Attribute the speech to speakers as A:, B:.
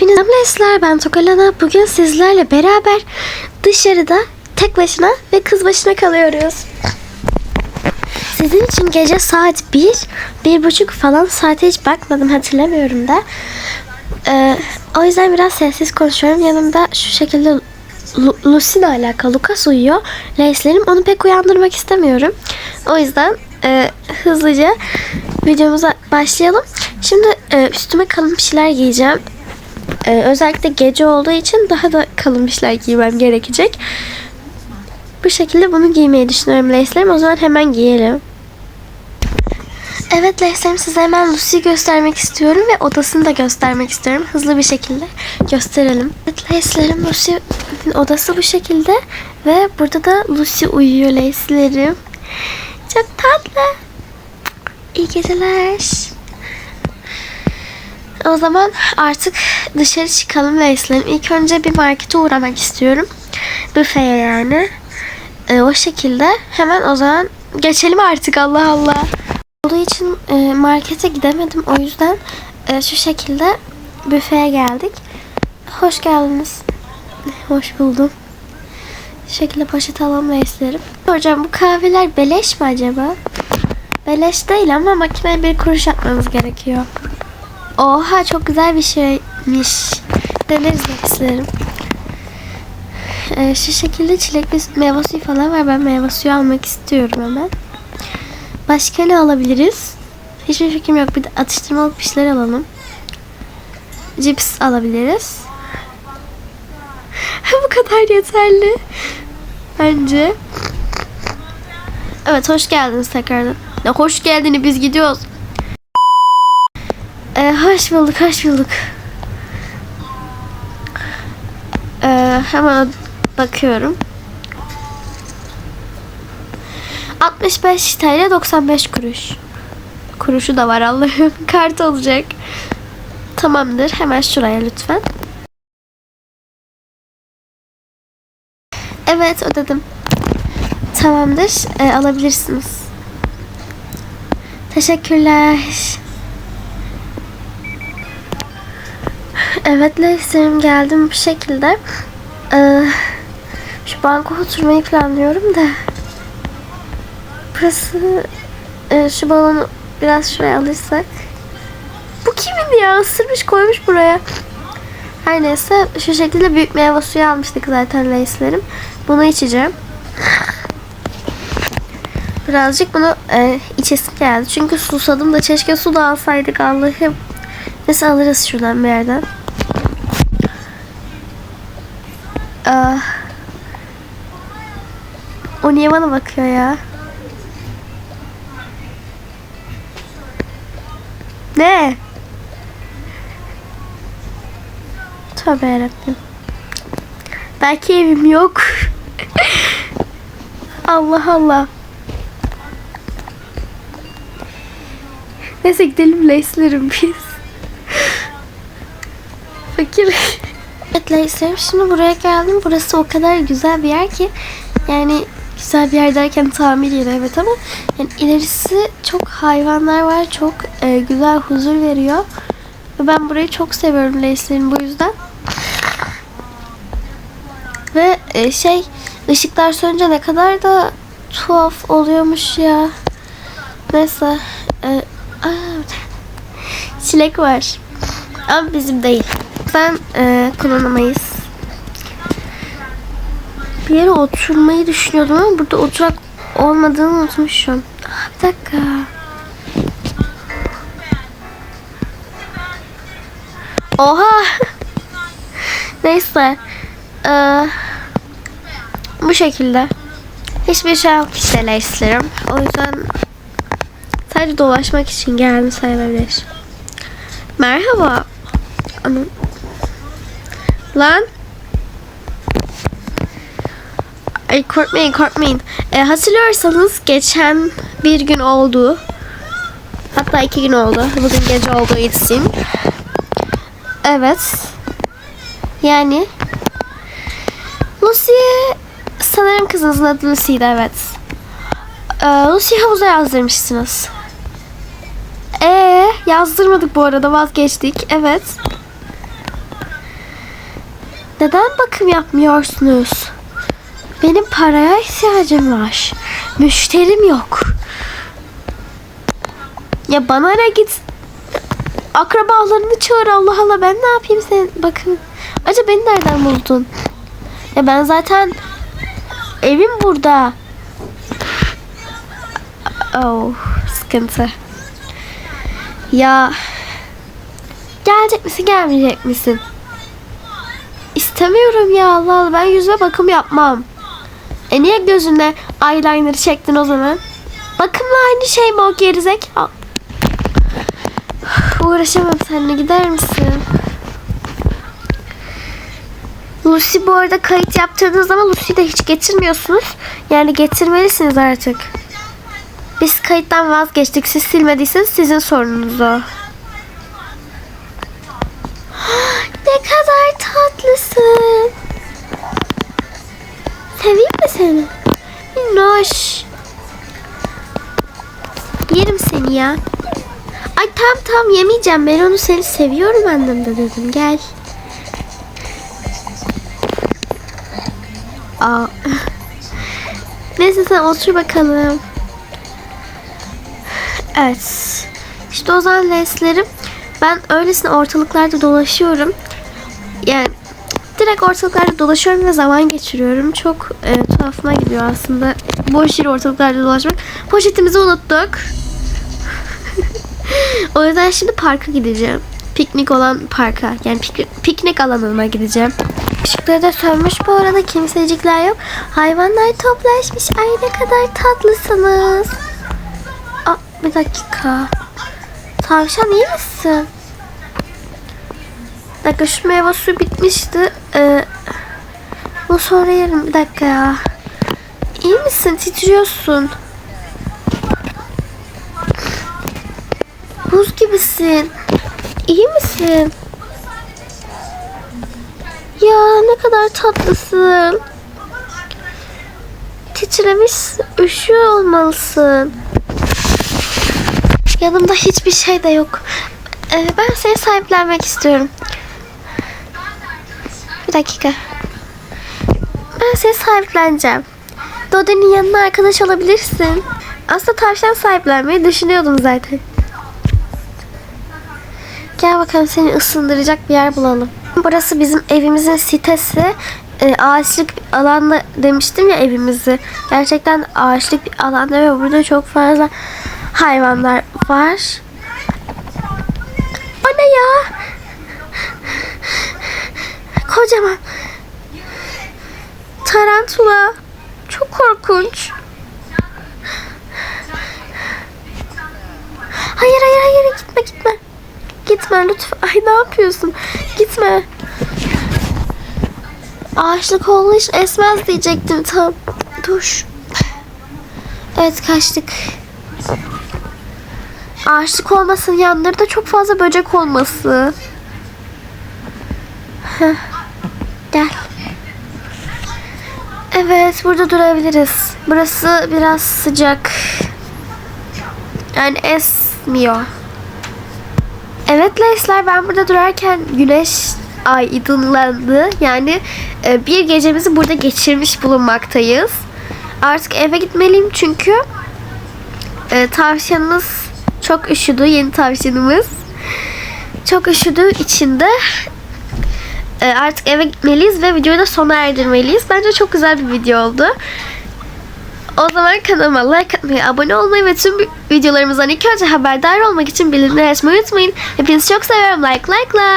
A: Hepinize merhabalar ben Tokalana. Bugün sizlerle beraber dışarıda tek başına ve kız başına kalıyoruz. Sizin için gece saat 1, bir buçuk falan saate hiç bakmadım hatırlamıyorum da. Ee, o yüzden biraz sessiz konuşuyorum. Yanımda şu şekilde Lu- Lucy'le alakalı Lucas uyuyor. Reislerim onu pek uyandırmak istemiyorum. O yüzden e, hızlıca videomuza başlayalım. Şimdi e, üstüme kalın bir şeyler giyeceğim. Ee, özellikle gece olduğu için daha da kalın bir şeyler giymem gerekecek. Bu şekilde bunu giymeyi düşünüyorum Leyslerim. O zaman hemen giyelim. Evet Leyslerim size hemen Lucy'yi göstermek istiyorum ve odasını da göstermek istiyorum. Hızlı bir şekilde gösterelim. Evet Leyslerim Lucy'nin odası bu şekilde ve burada da Lucy uyuyor Leyslerim. Çok tatlı. İyi geceler. O zaman artık dışarı çıkalım Leyslerim. İlk önce bir markete uğramak istiyorum. Büfeye yani. Ee, o şekilde hemen o zaman geçelim artık Allah Allah. Olduğu için e, markete gidemedim. O yüzden e, şu şekilde büfeye geldik. Hoş geldiniz. Hoş buldum. Şu şekilde poşet alalım Leyslerim. Hocam bu kahveler beleş mi acaba? Beleş değil ama makineye bir kuruş atmamız gerekiyor. Oha çok güzel bir şeymiş. Deneriz isterim. Ee, şu şekilde çilekli meyve suyu falan var. Ben meyve suyu almak istiyorum hemen. Başka ne alabiliriz? Hiçbir fikrim yok. Bir de atıştırmalık bir şeyler alalım. Cips alabiliriz. Bu kadar yeterli. Bence. Evet hoş geldiniz tekrardan. Ya hoş geldiniz biz gidiyoruz. Hoş bulduk, hoş bulduk. Ee, hemen bakıyorum. 65 TL 95 kuruş. Kuruşu da var Allah'ım. Kart olacak. Tamamdır. Hemen şuraya lütfen. Evet ödedim. Tamamdır. Ee, alabilirsiniz. Teşekkürler. Evet Leyserim geldim bu şekilde. Ee, şu banka oturmayı planlıyorum da. Burası e, şu balonu biraz şuraya alırsak. Bu kimin ya? Isırmış koymuş buraya. Her neyse şu şekilde büyük meyve suyu almıştık zaten Leyserim. Bunu içeceğim. Birazcık bunu e, içesim geldi. Çünkü susadım da keşke su da alsaydık Allah'ım. Neyse alırız şuradan bir yerden. Ah. O niye bana bakıyor ya? Ne? Tövbe yarabbim. Belki evim yok. Allah Allah. Neyse gidelim Leyslerim biz. Fakir. Leyslerim şimdi buraya geldim. Burası o kadar güzel bir yer ki yani güzel bir yer derken tamir yeri evet ama yani ilerisi çok hayvanlar var. Çok e, güzel huzur veriyor. Ve ben burayı çok seviyorum Leyslerim bu yüzden. Ve e, şey ışıklar sönünce ne kadar da tuhaf oluyormuş ya. Neyse. E, aa, çilek var. Ama bizim değil. Ben e, kullanamayız. Bir yere oturmayı düşünüyordum ama burada oturak olmadığını unutmuşum. Bir dakika. Oha. Neyse. Ee, bu şekilde. Hiçbir şey yok işte Leyslerim. O yüzden sadece dolaşmak için geldim sayılabilir. Merhaba. Ama... Lan. Ay korkmayın korkmayın. E, hatırlıyorsanız geçen bir gün oldu. Hatta iki gün oldu. Bugün gece olduğu için. Evet. Yani Lucy sanırım kızınızın adı Lucy'ydi evet. Ee, Lucy havuza yazdırmışsınız. Ee, yazdırmadık bu arada vazgeçtik. Evet. Neden bakım yapmıyorsunuz? Benim paraya ihtiyacım var. Müşterim yok. Ya bana ne git. Akrabalarını çağır Allah Allah ben ne yapayım sen bakın. Acaba beni nereden buldun? Ya ben zaten evim burada. Oh sıkıntı. Ya gelecek misin gelmeyecek misin? İstemiyorum ya Allah Allah ben yüzüme bakım yapmam. E niye gözüne eyeliner çektin o zaman? Bakımla aynı şey mi o gerizek? Uğraşamam seninle gider misin? Lucy bu arada kayıt yaptırdığınız zaman Lucy'yi de hiç getirmiyorsunuz. Yani getirmelisiniz artık. Biz kayıttan vazgeçtik. Siz silmediyseniz sizin sorununuz o. Seveyim mi seni? Minnoş. Yerim seni ya. Ay tam tam yemeyeceğim. Ben onu seni seviyorum anlamda dedim. Gel. Aa. Neyse sen otur bakalım. Evet. İşte o zaman leslerim. Ben öylesine ortalıklarda dolaşıyorum. Yani direkt ortalıklarda dolaşıyorum ve zaman geçiriyorum. Çok e, tuhafıma gidiyor aslında. Boş yere ortalıklarda dolaşmak. Poşetimizi unuttuk. o yüzden şimdi parka gideceğim. Piknik olan parka. Yani piknik, piknik alanına gideceğim. Işıkları da sönmüş bu arada. Kimsecikler yok. Hayvanlar toplaşmış. Ay ne kadar tatlısınız. Aa, bir dakika. Tavşan iyi misin? Dakika şu meyve suyu bitmişti. Ee, sonra yerim. Bir dakika ya. İyi misin? Titriyorsun. Buz gibisin. İyi misin? Ya ne kadar tatlısın. Titremiş, üşüyor olmalısın. Yanımda hiçbir şey de yok. Ee, ben seni sahiplenmek istiyorum. Bir dakika. Ben seni sahipleneceğim. Dode'nin yanına arkadaş olabilirsin. Aslında tavşan sahiplenmeyi düşünüyordum zaten. Gel bakalım seni ısındıracak bir yer bulalım. Burası bizim evimizin sitesi. E, ağaçlık alanda demiştim ya evimizi. Gerçekten ağaçlık bir alanda ve burada çok fazla hayvanlar var. O ne ya? Kocaman. Tarantula. Çok korkunç. Hayır hayır hayır gitme gitme. Gitme lütfen. Ay ne yapıyorsun? Gitme. Ağaçlık olduğu hiç esmez diyecektim tam. Dur. Evet kaçtık. Ağaçlık olmasın yanları da çok fazla böcek olması. Heh. Gel. Evet burada durabiliriz. Burası biraz sıcak. Yani esmiyor. Evet Leysler ben burada durarken güneş aydınlandı. Yani e, bir gecemizi burada geçirmiş bulunmaktayız. Artık eve gitmeliyim çünkü e, tavşanımız çok üşüdü. Yeni tavşanımız. Çok üşüdüğü için de e, artık eve gitmeliyiz ve videoyu da sona erdirmeliyiz. Bence çok güzel bir video oldu. O zaman kanalıma like atmayı, abone olmayı ve tüm videolarımızdan ilk önce haberdar olmak için bildirimleri açmayı unutmayın. Hepinizi çok seviyorum. Like like like.